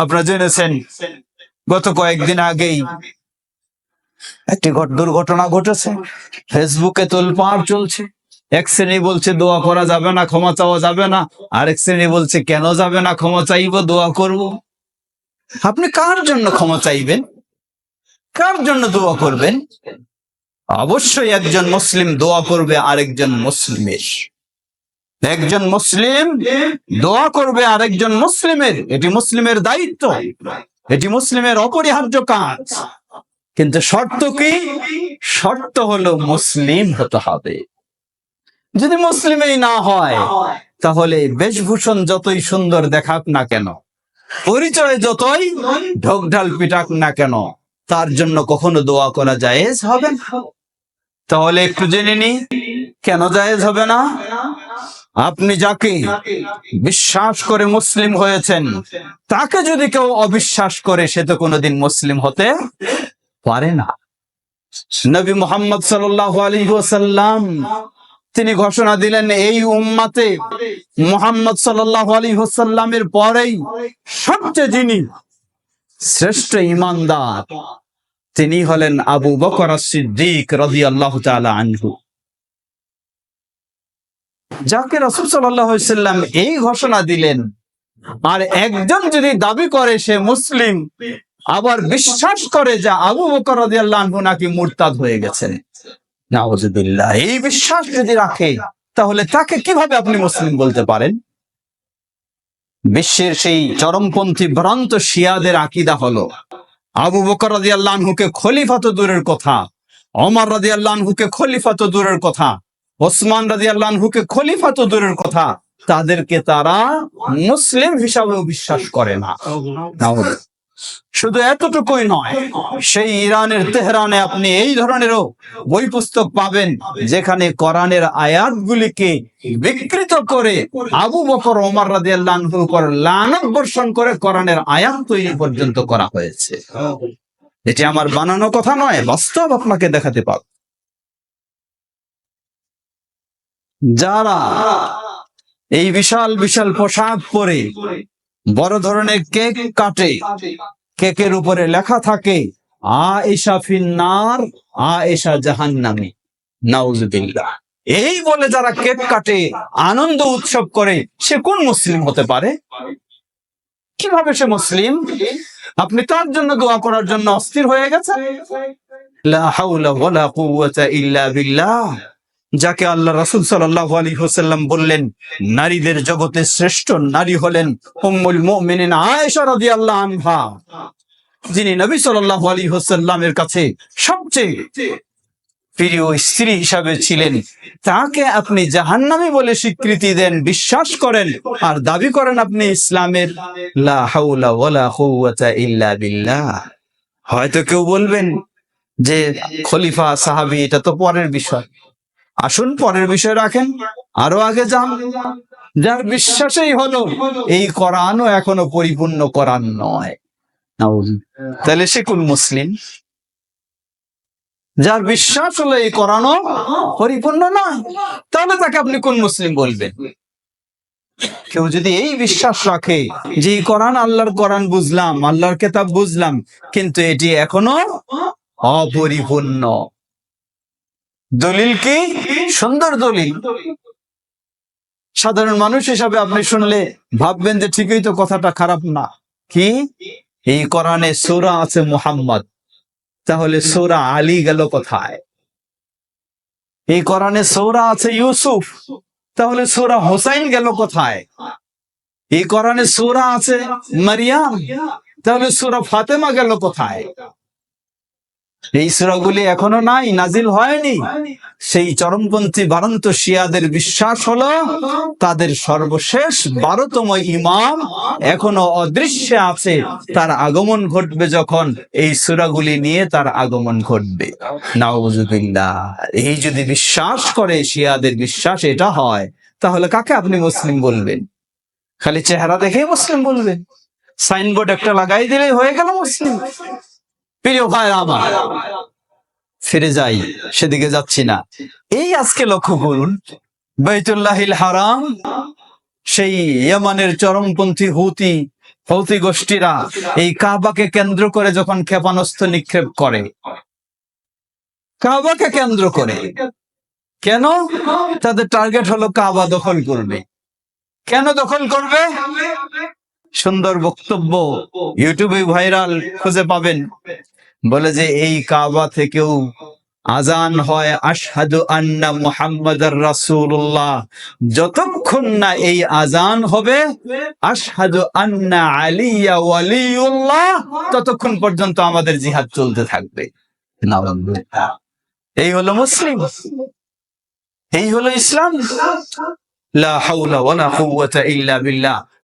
আপনারা জেনেছেন, গত কয়েকদিন আগেই একটি ঘট- দুর্ঘটনা ঘটেছে। ফেসবুকে তোলপাড় চলছে। এক শ্রেণি বলছে, দোয়া করা যাবে না, ক্ষমা চাওয়া যাবে না। আরেক শ্রেণি বলছে, কেন যাবে না, ক্ষমা চাইব, দোয়া করব। আপনি কার জন্য ক্ষমা চাইবেন? কার জন্য দোয়া করবেন? অবশ্যই একজন মুসলিম দোয়া করবে, আরেকজন মুসলিমের। একজন মুসলিম দোয়া করবে আরেকজন মুসলিমের। এটি মুসলিমের দায়িত্ব। এটি মুসলিমের অপরিহার্য কাজ। কিন্তু শর্ত কি? শর্ত হলো মুসলিম হতে হবে। যদি মুসলিমই না হয়, তাহলে বেশভূষণ যতই সুন্দর দেখাক না কেন, পরিচয় যতই ঢোকঢাল পিটাক না কেন, তার জন্য কখনো দোয়া করা জায়েজ হবে না। তাহলে একটু জেনে নি, কেন জায়েজ হবে না? আপনি যাকে বিশ্বাস করে মুসলিম হয়েছেন, তাকে যদি কেউ অবিশ্বাস করে, সে তো কোনোদিন মুসলিম হতে পারে না। নবী মোহাম্মদ ওসাল্লাম তিনি ঘোষণা দিলেন, এই উম্মাতে মোহাম্মদ সাল্লাহ আলী হোসাল্লামের পরেই সবচেয়ে যিনি শ্রেষ্ঠ ইমানদার, তিনি হলেন আবু বকর সিদ্দিক রাজি আল্লাহ আনহু। যাকে রসুল সাল্লাম এই ঘোষণা দিলেন, আর একজন যদি দাবি করে সে মুসলিম, আবার বিশ্বাস করে যে আবু বকর নাকি মুরতাদ হয়ে গেছেন এই বিশ্বাস যদি রাখে, তাহলে তাকে কীভাবে আপনি মুসলিম বলতে পারেন? বিশ্বের সেই চরমপন্থী ভ্রান্ত শিয়াদের আকিদা হলো, আবু বকর রাদিয়াল্লাহু আনহুকে খলিফা তো দূরের কথা, ওমর রাদিয়াল্লাহু আনহুকে খলিফা তো দূরের কথা ওসমান রাদিয়াল্লাহু আনহুকে খলিফা তো দূরের কথা, তাদেরকে তারা মুসলিম হিসাবেও বিশ্বাস করে না। শুধু এতটুকুই নয়, সেই ইরানের তেহরানে আপনি এই ধরনেরও বই পুস্তক পাবেন, যেখানে কোরআনের আয়াতগুলিকে বিকৃত করে আবু বকর, ওমর উপর লানত বর্ষণ করে কোরআনের আয়াত তৈরি পর্যন্ত করা হয়েছে। এটি আমার বানানো কথা নয়, বাস্তব আপনাকে দেখাতে পাব যারা এই বিশাল বিশাল পোশাক পরে বড় ধরনের কেক কাটে, কেকের উপরে লেখা থাকে আ এসা ফিন্নার আ এসা জাহান্নামে। নাউজুবিল্লাহ। এই বলে যারা কেক কাটে, আনন্দ উৎসব করে, সে কোন মুসলিম হতে পারে? কীভাবে সে মুসলিম? আপনি তার জন্য দোয়া করার জন্য অস্থির হয়ে গেছেন? লা হাওলা ওয়ালা কুওয়াতা ইল্লা বিল্লাহ। যাকে আল্লাহ রাসূল সাল্লাহ আলাইহি হোসাল্লাম বললেন, নারীদের জগতে শ্রেষ্ঠ নারী হলেন আনহা। যিনি নবী সাল্লাল্লাহু আলাইহি ওয়াসাল্লামের কাছে সবচেয়ে প্রিয় স্ত্রী হিসাবে ছিলেন। তাকে আপনি জাহান্নামী বলে স্বীকৃতি দেন, বিশ্বাস করেন, আর দাবি করেন আপনি ইসলামের হয়তো কেউ বলবেন যে খলিফা সাহাবী, এটা তো পরের বিষয়। আসুন, পরের বিষয় রাখেন। আরও আগে যান। যার বিশ্বাসেই হলো, এই কোরআনও এখনও পরিপূর্ণ কোরআন নয়। তাহলে সে কোন মুসলিম? যার বিশ্বাস হলো এই কোরআনও পরিপূর্ণ নয়, তাহলে তাকে আপনি কোন মুসলিম বলবেন? কেউ যদি এই বিশ্বাস রাখে যে কোরআন আল্লাহর কোরআন বুঝলাম, আল্লাহর কেতাব বুঝলাম, কিন্তু এটি এখনও অপরিপূর্ণ। দলিল কি? সুন্দর দলিল। সাধারণ মানুষ হিসাবে আপনি শুনলে ভাববেন যে ঠিকই তো কথাটা খারাপ না। কি? এই কোরআনে সোরা আছে মুহাম্মদ। তাহলে সোরা আলী গেল কোথায়? এই কোরআনে সোরা আছে ইউসুফ। তাহলে সোরা হোসাইন গেল কোথায়? এই কোরআনে সোরা আছে মারিয়াম। তাহলে সোরা ফাতেমা গেল কোথায়? এই সুরাগুলি এখনও নাই নাজিল হয়নি। সেই চরমপন্থী বারন্ত শিয়াদের বিশ্বাস হলো তাদের সর্বশেষ বারোতম ইমাম এখনও অদৃশ্যে আছে। তার আগমন ঘটবে যখন এই সুরাগুলি নিয়ে তার আগমন ঘটবে। নাউজুবিল্লাহ। এই যদি বিশ্বাস করে শিয়াদের বিশ্বাস এটা হয় তাহলে কাকে আপনি মুসলিম বলবেন? খালি চেহারা দেখেই মুসলিম বলবেন। সাইনবোর্ড একটা লাগাই দিলেই হয়ে গেল মুসলিম। প্রিয় ভাই আমার, ফিরে যাই, সেদিকে যাচ্ছি না। এই আজকে লক্ষ্য করুন, বাইতুল্লাহিল হারাম, সেই ইয়ামানের চরমপন্থী হুতি, হৌতি গোষ্ঠীরা এই কাবাকে কেন্দ্র করে যখন ক্ষেপণাস্ত্র নিক্ষেপ করে। কাবাকে কেন্দ্র করে। কেন? তাদের টার্গেট হলো কাবা দখল করবে। কেন দখল করবে? সুন্দর বক্তব্য ইউটিউবে ভাইরাল, খুঁজে পাবেন। বলে যে, এই কাবা থেকেও আজান হয়। আশহাদু আন্না মুহাম্মাদার রাসূলুল্লাহ। যতক্ষণ না এই আজান হবে, আশহাদু আন্না আলিয়া ততক্ষণ পর্যন্ত আমাদের জিহাদ চলতে থাকবে। এই হলো মুসলিম। এই হলো ইসলাম। লা হাওলা ওয়ালা কুওয়াতা ইল্লা বিল্লাহ।